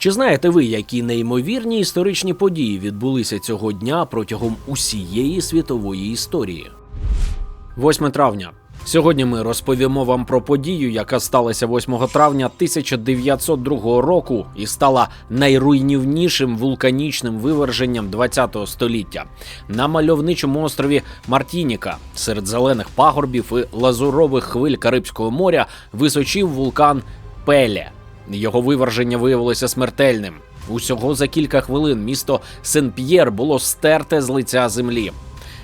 Чи знаєте ви, які неймовірні історичні події відбулися цього дня протягом усієї світової історії? 8 травня. Сьогодні ми розповімо вам про подію, яка сталася 8 травня 1902 року і стала найруйнівнішим вулканічним виверженням ХХ століття на мальовничому острові Мартініка серед зелених пагорбів і лазурових хвиль Карибського моря височив вулкан Пеле. Його виверження виявилося смертельним. Усього за кілька хвилин місто Сен-П'єр було стерте з лиця землі.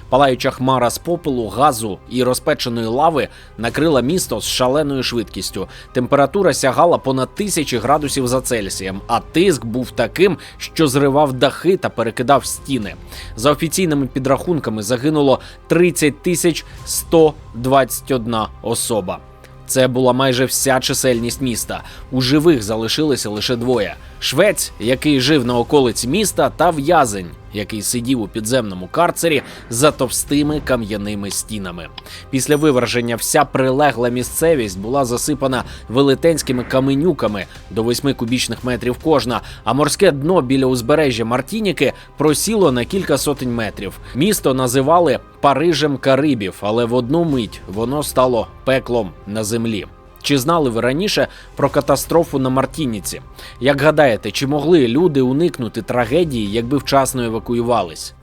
Палаюча хмара з попелу, газу і розпеченої лави накрила місто з шаленою швидкістю. Температура сягала понад тисячі градусів за Цельсієм, а тиск був таким, що зривав дахи та перекидав стіни. За офіційними підрахунками загинуло 30 тисяч 121 особа. Це була майже вся чисельність міста. У живих залишилися лише двоє: швець, який жив на околиці міста, та в'язень, який сидів у підземному карцері за товстими кам'яними стінами. Після виверження вся прилегла місцевість була засипана велетенськими каменюками до 8 кубічних метрів кожна, а морське дно біля узбережжя Мартініки просіло на кілька сотень метрів. Місто називали Парижем Карибів, але в одну мить воно стало пеклом на землі. Чи знали ви раніше про катастрофу на Мартініці? Як гадаєте, чи могли люди уникнути трагедії, якби вчасно евакуювались?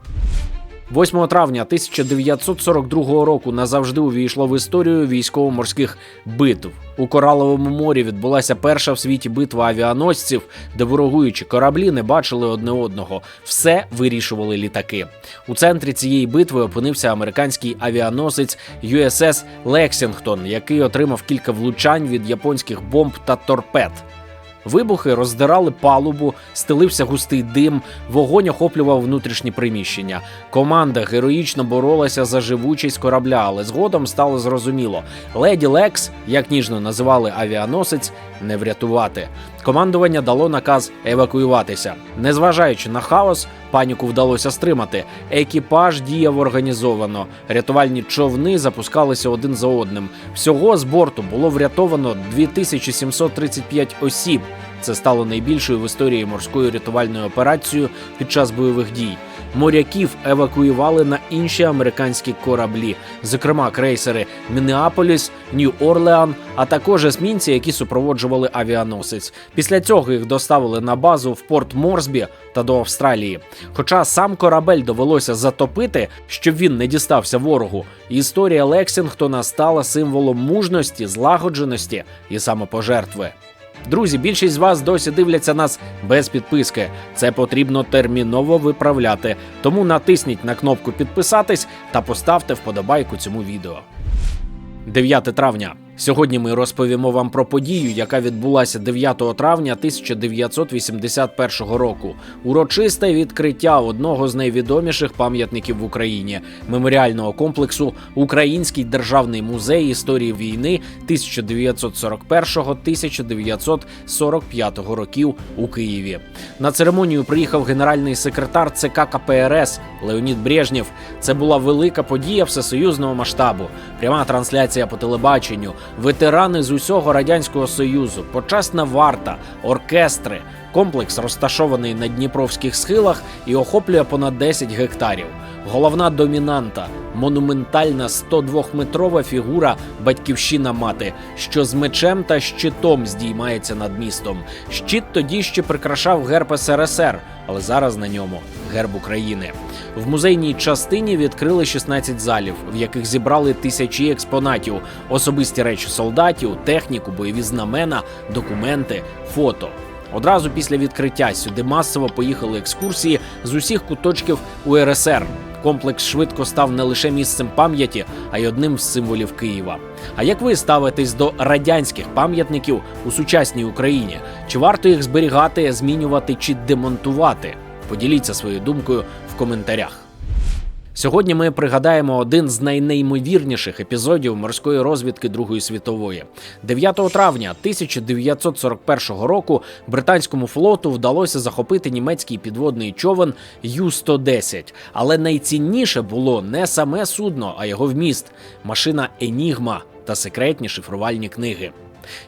8 травня 1942 року назавжди увійшло в історію військово-морських битв. У Кораловому морі відбулася перша в світі битва авіаносців, де ворогуючі кораблі не бачили одне одного. Все вирішували літаки. У центрі цієї битви опинився американський авіаносець USS Лексінгтон, який отримав кілька влучань від японських бомб та торпед. Вибухи роздирали палубу, стелився густий дим, вогонь охоплював внутрішні приміщення. Команда героїчно боролася за живучість корабля, але згодом стало зрозуміло: леді Лекс, як ніжно називали авіаносець, не врятувати. Командування дало наказ евакуюватися. Незважаючи на хаос, паніку вдалося стримати. Екіпаж діяв організовано. Рятувальні човни запускалися один за одним. Всього з борту було врятовано 2735 осіб. Це стало найбільшою в історії морською рятувальною операцією під час бойових дій. Моряків евакуювали на інші американські кораблі, зокрема крейсери Мінеаполіс, Нью-Орлеан, а також есмінці, які супроводжували авіаносець. Після цього їх доставили на базу в порт Морсбі та до Австралії. Хоча сам корабель довелося затопити, щоб він не дістався ворогу. Історія Лексінгтона стала символом мужності, злагодженості і самопожертви. Друзі, більшість з вас досі дивляться нас без підписки. Це потрібно терміново виправляти. Тому натисніть на кнопку підписатись та поставте вподобайку цьому відео. 9 травня. Сьогодні ми розповімо вам про подію, яка відбулася 9 травня 1981 року. Урочисте відкриття одного з найвідоміших пам'ятників в Україні меморіального комплексу Український державний музей історії війни 1941-1945 років у Києві. На церемонію приїхав генеральний секретар ЦК КПРС Леонід Брежнєв. Це була велика подія всесоюзного масштабу. Пряма трансляція по телебаченню, ветерани з усього радянського союзу, почесна варта, оркестри. Комплекс розташований на Дніпровських схилах і охоплює понад 10 гектарів. Головна домінанта монументальна 102-метрова фігура батьківщина мати, що з мечем та щитом здіймається над містом. Щит тоді ще прикрашав герб СРСР, але зараз на ньому герб України. В музейній частині відкрили 16 залів, в яких зібрали тисячі експонатів, особисті речі солдатів, техніку, бойові знамена, документи, фото. Одразу після відкриття сюди масово поїхали екскурсії з усіх куточків УРСР. Комплекс швидко став не лише місцем пам'яті, а й одним з символів Києва. А як ви ставитесь до радянських пам'ятників у сучасній Україні? Чи варто їх зберігати, змінювати чи демонтувати? Поділіться своєю думкою в коментарях. Сьогодні ми пригадаємо один з найнеймовірніших епізодів морської розвідки Другої світової. 9 травня 1941 року британському флоту вдалося захопити німецький підводний човен Ю-110. Але найцінніше було не саме судно, а його вміст машина Енігма та секретні шифрувальні книги.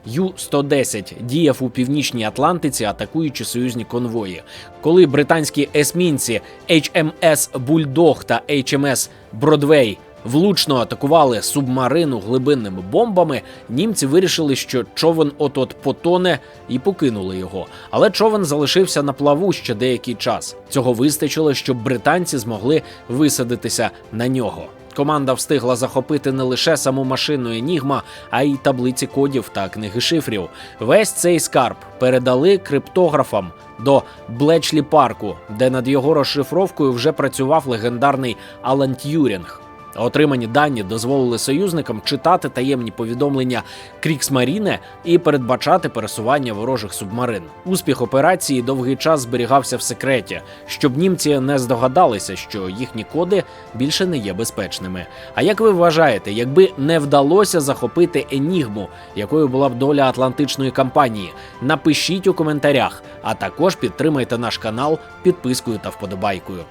Ю-110 діяв у північній Атлантиці, атакуючи союзні конвої. Коли британські есмінці HMS Бульдог та HMS Бродвей влучно атакували субмарину глибинними бомбами, німці вирішили, що човен от-от потоне і покинули його. Але човен залишився на плаву ще деякий час. Цього вистачило, щоб британці змогли висадитися на нього. Команда встигла захопити не лише саму машину Енігма, а й таблиці кодів та книги шифрів. Весь цей скарб передали криптографам до Блечлі парку, де над його розшифровкою вже працював легендарний Алан Т'юрінг. Отримані дані дозволили союзникам читати таємні повідомлення Кріксмаріне і передбачати пересування ворожих субмарин. Успіх операції довгий час зберігався в секреті, щоб німці не здогадалися, що їхні коди більше не є безпечними. А як ви вважаєте, якби не вдалося захопити Енігму, якою була б доля Атлантичної кампанії? Напишіть у коментарях, а також підтримайте наш канал підпискою та вподобайкою.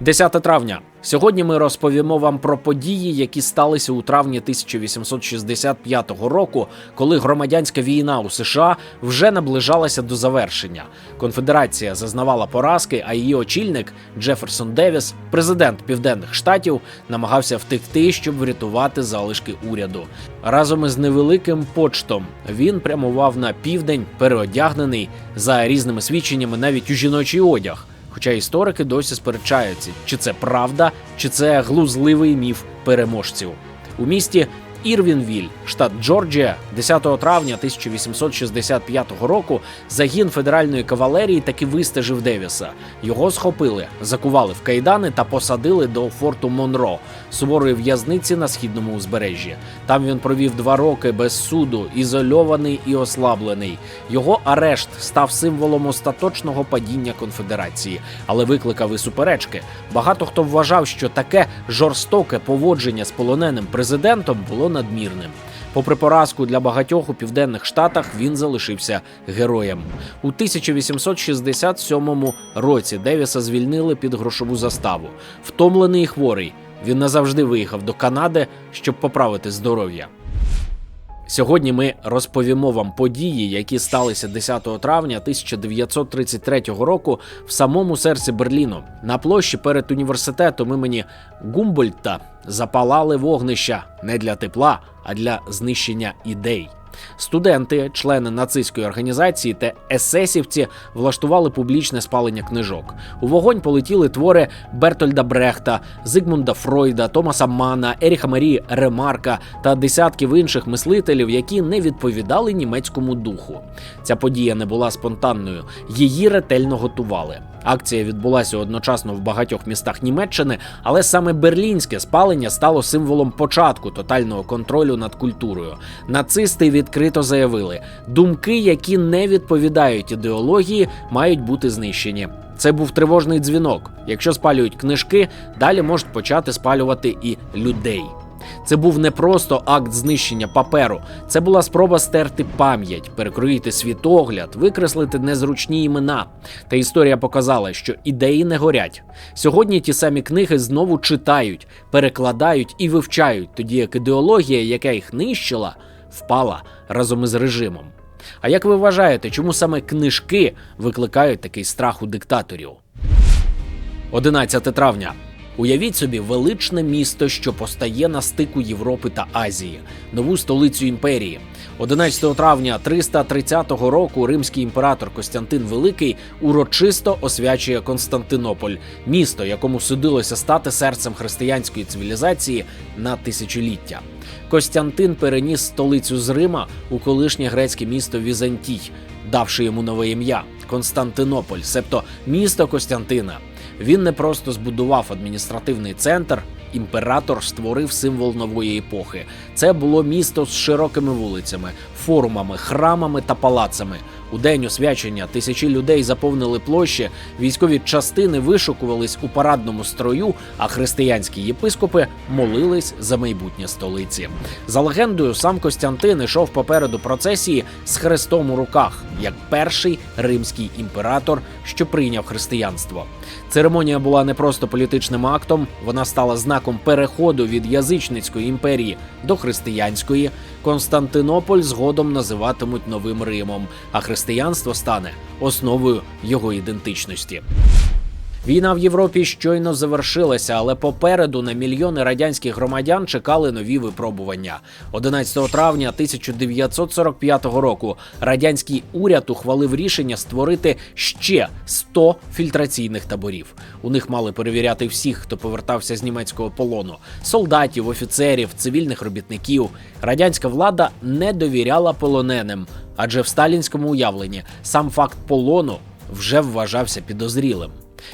10 травня. Сьогодні ми розповімо вам про події, які сталися у травні 1865 року, коли громадянська війна у США вже наближалася до завершення. Конфедерація зазнавала поразки, а її очільник Джеферсон Девіс, президент Південних Штатів, намагався втекти, щоб врятувати залишки уряду. Разом із невеликим почтом він прямував на південь, переодягнений за різними свідченнями, навіть у жіночий одяг. Хоча історики досі сперечаються, чи це правда, чи це глузливий міф переможців. У місті Ірвінвіль, штат Джорджія, 10 травня 1865 року загін федеральної кавалерії таки вистежив Девіса. Його схопили, закували в кайдани та посадили до форту Монро, суворої в'язниці на східному узбережжі. Там він провів два роки без суду, ізольований і ослаблений. Його арешт став символом остаточного падіння конфедерації, але викликав і суперечки. Багато хто вважав, що таке жорстоке поводження з полоненим президентом було надмірним. Попри поразку для багатьох у південних штатах, він залишився героєм. У 1867 році Девіса звільнили під грошову заставу. Втомлений і хворий. Він назавжди виїхав до Канади, щоб поправити здоров'я. Сьогодні ми розповімо вам події, які сталися 10 травня 1933 року в самому серці Берліну. На площі перед університетом імені Гумбольта запалали вогнища не для тепла, а для знищення ідей. Студенти, члени нацистської організації та есесівці влаштували публічне спалення книжок. У вогонь полетіли твори Бертольда Брехта, Зигмунда Фройда, Томаса Мана, Еріха Марії Ремарка та десятків інших мислителів, які не відповідали німецькому духу. Ця подія не була спонтанною, її ретельно готували. Акція відбулася одночасно в багатьох містах Німеччини, але саме берлінське спалення стало символом початку тотального контролю над культурою. Нацисти відкрито заявили, думки, які не відповідають ідеології, мають бути знищені. Це був тривожний дзвінок. Якщо спалюють книжки, далі можуть почати спалювати і людей. Це був не просто акт знищення паперу, це була спроба стерти пам'ять, перекроїти світогляд, викреслити незручні імена. Та історія показала, що ідеї не горять. Сьогодні ті самі книги знову читають, перекладають і вивчають, тоді як ідеологія, яка їх нищила, впала разом із режимом. А як ви вважаєте, чому саме книжки викликають такий страх у диктаторів? 11 травня. Уявіть собі величне місто, що постає на стику Європи та Азії, нову столицю імперії. 11 травня 330 року римський імператор Костянтин Великий урочисто освячує Константинополь, місто, якому судилося стати серцем християнської цивілізації на тисячоліття. Костянтин переніс столицю з Рима у колишнє грецьке місто Візантій, давши йому нове ім'я Константинополь, себто місто Костянтина. Він не просто збудував адміністративний центр. Імператор створив символ нової епохи. Це було місто з широкими вулицями, форумами, храмами та палацами. У день освячення тисячі людей заповнили площі, військові частини вишукувались у парадному строю, а християнські єпископи молились за майбутнє столиці. За легендою, сам Костянтин ішов попереду процесії з хрестом у руках, як перший римський імператор, що прийняв християнство. Церемонія була не просто політичним актом, вона стала знаком переходу від язичницької імперії до християнської. Константинополь згодом називатимуть новим Римом, а християнство стане основою його ідентичності. Війна в Європі щойно завершилася, але попереду на мільйони радянських громадян чекали нові випробування. 11 травня 1945 року радянський уряд ухвалив рішення створити ще 100 фільтраційних таборів. У них мали перевіряти всіх, хто повертався з німецького полону: солдатів, офіцерів, цивільних робітників. Радянська влада не довіряла полоненим, адже в сталінському уявленні сам факт полону вже вважався підозрілим.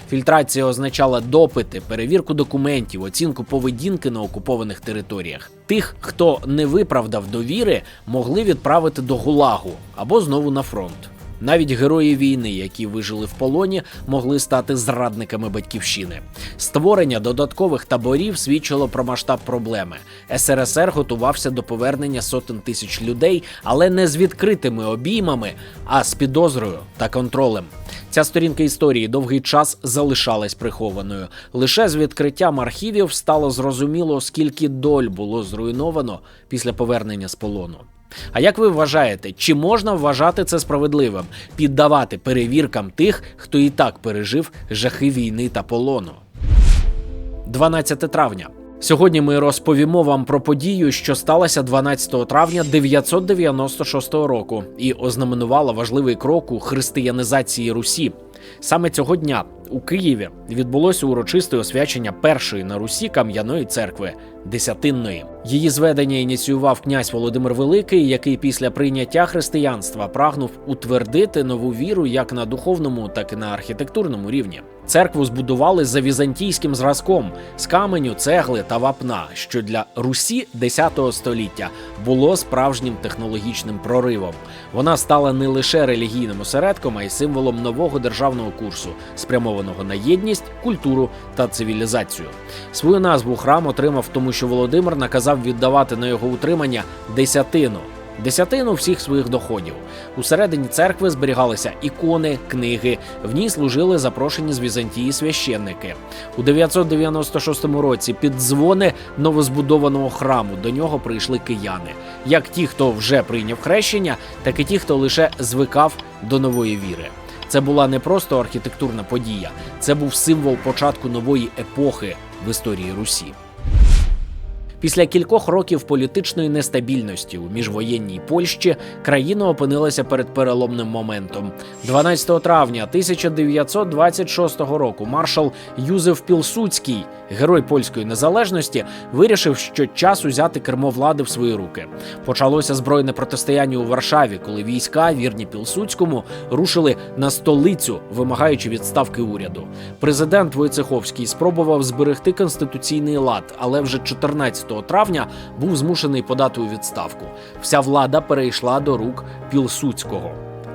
Фільтрація означала допити, перевірку документів, оцінку поведінки на окупованих територіях. Тих, хто не виправдав довіри, могли відправити до гулагу або знову на фронт. Навіть герої війни, які вижили в полоні, могли стати зрадниками батьківщини. Створення додаткових таборів свідчило про масштаб проблеми. СРСР готувався до повернення сотень тисяч людей, але не з відкритими обіймами, а з підозрою та контролем. Ця сторінка історії довгий час залишалась прихованою. Лише з відкриттям архівів стало зрозуміло, скільки доль було зруйновано після повернення з полону. А як ви вважаєте, чи можна вважати це справедливим піддавати перевіркам тих, хто і так пережив жахи війни та полону? 12 травня. Сьогодні ми розповімо вам про подію, що сталася 12 травня 996 року, і ознаменувала важливий крок у християнізації Русі. Саме цього дня у Києві відбулося урочисте освячення першої на Русі кам'яної церкви Десятинної. Її зведення ініціював князь Володимир Великий, який після прийняття християнства прагнув утвердити нову віру як на духовному, так і на архітектурному рівні. Церкву збудували за візантійським зразком з каменю, цегли та вапна, що для Русі 10 століття було справжнім технологічним проривом. Вона стала не лише релігійним осередком, а й символом нового державного курсу, спрямованого на єдність, культуру та цивілізацію. Свою назву храм отримав тому, що Володимир наказав віддавати на його утримання десятину. Десятину всіх своїх доходів. Усередині церкви зберігалися ікони, книги. В ній служили запрошені з Візантії священники. У 996 році під дзвони новозбудованого храму до нього прийшли кияни, як ті, хто вже прийняв хрещення, так і ті, хто лише звикав до нової віри. Це була не просто архітектурна подія, це був символ початку нової епохи в історії Русі. Після кількох років політичної нестабільності у міжвоєнній Польщі країна опинилася перед переломним моментом. 12 травня 1926 року маршал Юзеф Пілсуцький, герой польської незалежності, вирішив, що час узяти кермо влади в свої руки. Почалося збройне протистояння у Варшаві, коли війська, вірні Пілсуцькому, рушили на столицю, вимагаючи відставки уряду. Президент Войцеховський спробував зберегти конституційний лад, але вже 14 травня був змушений подати у відставку. Вся влада перейшла до рук Пілсуцького.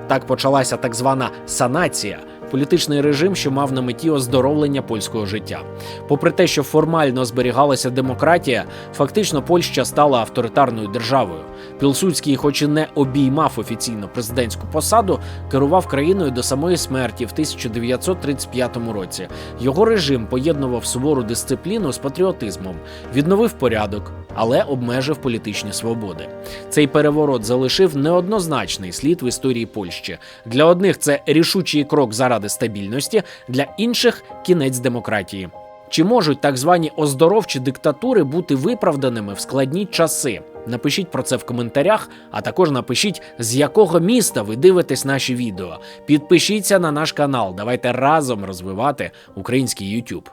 Так почалася так звана санація. Політичний режим, що мав на меті оздоровлення польського життя. Попри те, що формально зберігалася демократія, фактично Польща стала авторитарною державою. Пілсудський, хоч і не обіймав офіційно президентську посаду, керував країною до самої смерті в 1935 році. Його режим поєднував сувору дисципліну з патріотизмом, відновив порядок, але обмежив політичні свободи. Цей переворот залишив неоднозначний слід в історії Польщі. Для одних це рішучий крок заради стабільності, для інших кінець демократії. Чи можуть так звані оздоровчі диктатури бути виправданими в складні часи? Напишіть про це в коментарях, а також напишіть, з якого міста ви дивитесь наші відео. Підпишіться на наш канал. Давайте разом розвивати український YouTube.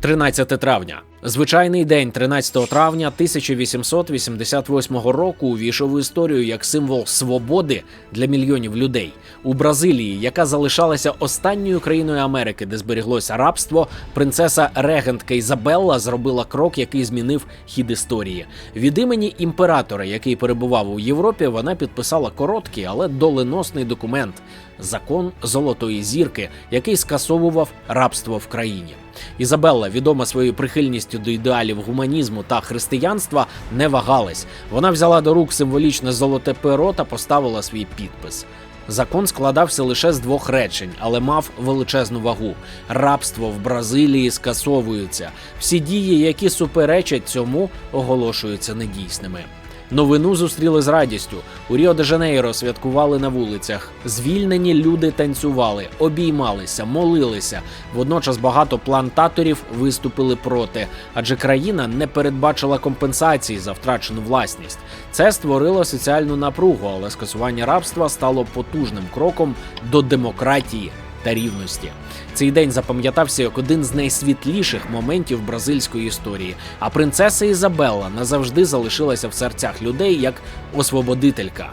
13 травня. Звичайний день 13 травня 1888 року увійшов в історію як символ свободи для мільйонів людей у Бразилії, яка залишалася останньою країною Америки, де зберіглося рабство. Принцеса регентка Ізабелла зробила крок, який змінив хід історії. Від імені імператора, який перебував у Європі, вона підписала короткий, але доленосний документ закон Золотої зірки, який скасовував рабство в країні. Ізабелла, відома своєю прихильністю до ідеалів гуманізму та християнства, не вагалась. Вона взяла до рук символічне золоте перо та поставила свій підпис. Закон складався лише з двох речень, але мав величезну вагу. Рабство в Бразилії скасовується. Всі дії, які суперечать цьому, оголошуються недійсними. Новину зустріли з радістю. У Ріо де Жанейро святкували на вулицях. Звільнені люди танцювали, обіймалися, молилися. Водночас багато плантаторів виступили проти, адже країна не передбачила компенсації за втрачену власність. Це створило соціальну напругу, але скасування рабства стало потужним кроком до демократії та рівності. Цей день запам'ятався як один з найсвітліших моментів бразильської історії. А принцеса Ізабелла назавжди залишилася в серцях людей як освободителька.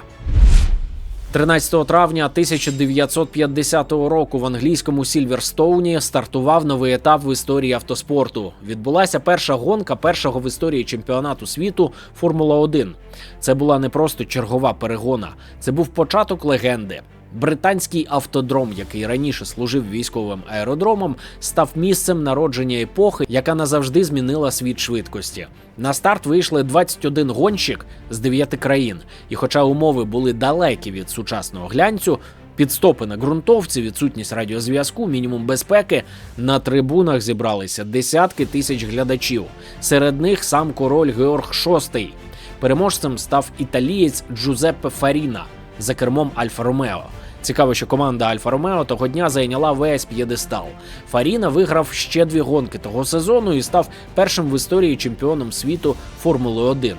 13 травня 1950 року в англійському Сільверстоуні стартував новий етап в історії автоспорту. Відбулася перша гонка першого в історії чемпіонату світу Формула 1 Це була не просто чергова перегона, це був початок легенди. Британський автодром, який раніше служив військовим аеродромом, став місцем народження епохи, яка назавжди змінила світ швидкості. На старт вийшли 21 гонщик з 9 країн, і, хоча умови були далекі від сучасного глянцю. Підстопи на ґрунтовці, відсутність радіозв'язку, мінімум безпеки. На трибунах зібралися десятки тисяч глядачів. Серед них сам король Георг VI. Переможцем став італієць Джузеппе Фаріна за кермом Альфа Ромео. Цікаво, що команда Альфа Ромео того дня зайняла весь п'єдестал. Фаріна виграв ще дві гонки того сезону і став першим в історії чемпіоном світу Формули 1.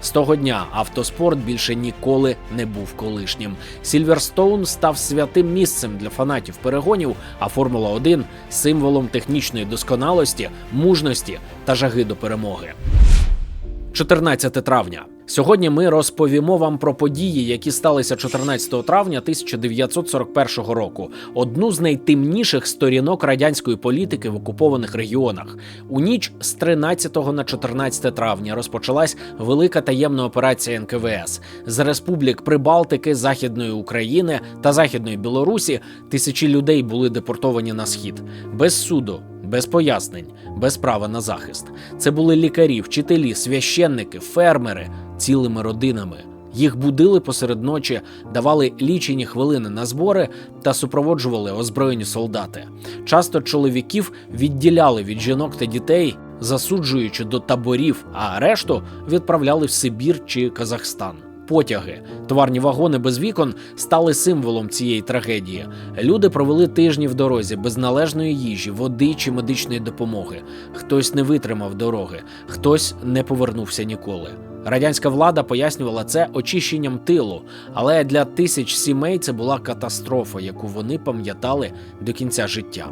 З того дня автоспорт більше ніколи не був колишнім. Сільверстоун став святим місцем для фанатів перегонів, а Формула 1 символом технічної досконалості, мужності та жаги до перемоги. 14 травня. Сьогодні ми розповімо вам про події, які сталися 14 травня 1941 року. Одну з найтемніших сторінок радянської політики в окупованих регіонах. У ніч з 13 на 14 травня розпочалась велика таємна операція НКВС з республік Прибалтики, Західної України та Західної Білорусі. Тисячі людей були депортовані на схід без суду без пояснень, без права на захист. Це були лікарі, вчителі, священники, фермери цілими родинами. Їх будили посеред ночі, давали лічені хвилини на збори та супроводжували озброєні солдати. Часто чоловіків відділяли від жінок та дітей, засуджуючи до таборів, а решту відправляли в Сибір чи Казахстан. Потяги, товарні вагони без вікон стали символом цієї трагедії. Люди провели тижні в дорозі без належної їжі, води чи медичної допомоги. Хтось не витримав дороги, хтось не повернувся ніколи. Радянська влада пояснювала це очищенням тилу, але для тисяч сімей це була катастрофа, яку вони пам'ятали до кінця життя.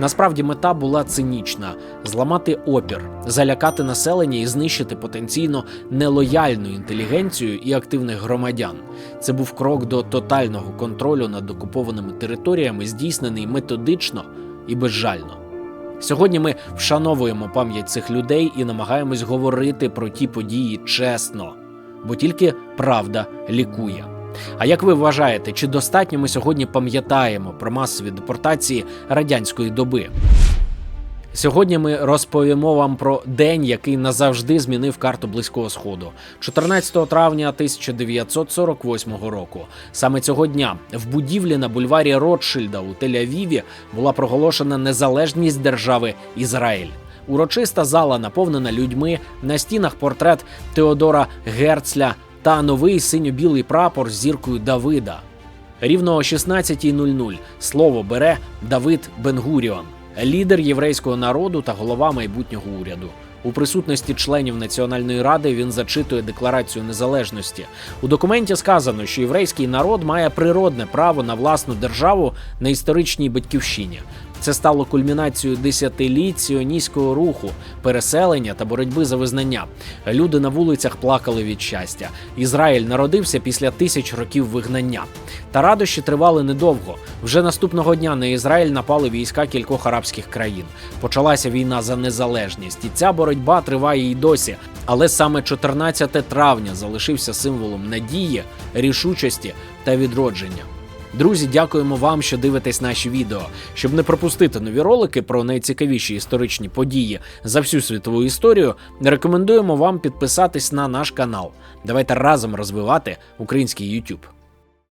Насправді мета була цинічна: зламати опір, залякати населення і знищити потенційно нелояльну інтелігенцію і активних громадян. Це був крок до тотального контролю над окупованими територіями, здійснений методично і безжально. Сьогодні ми вшановуємо пам'ять цих людей і намагаємось говорити про ті події чесно, бо тільки правда лікує. А як ви вважаєте, чи достатньо ми сьогодні пам'ятаємо про масові депортації радянської доби? Сьогодні ми розповімо вам про день, який назавжди змінив карту близького сходу, 14 травня 1948 року. Саме цього дня в будівлі на бульварі Ротшильда у Тель-Авіві була проголошена незалежність держави Ізраїль. Урочиста зала наповнена людьми на стінах портрет Теодора Герцля та новий синьо-білий прапор з зіркою Давида. Рівно о 16.00 слово бере Давид Бенгуріон лідер єврейського народу та голова майбутнього уряду. У присутності членів національної ради він зачитує декларацію незалежності. У документі сказано, що єврейський народ має природне право на власну державу на історичній батьківщині. Це стало кульмінацією десятиліть сіоністського руху, переселення та боротьби за визнання. Люди на вулицях плакали від щастя. Ізраїль народився після тисяч років вигнання. Та радощі тривали недовго. Вже наступного дня на Ізраїль напали війська кількох арабських країн. Почалася війна за незалежність, і ця боротьба триває і досі. Але саме 14 травня залишився символом надії, рішучості та відродження. Друзі, дякуємо вам, що дивитесь наші відео. Щоб не пропустити нові ролики про найцікавіші історичні події за всю світову історію, рекомендуємо вам підписатись на наш канал. Давайте разом розвивати український YouTube.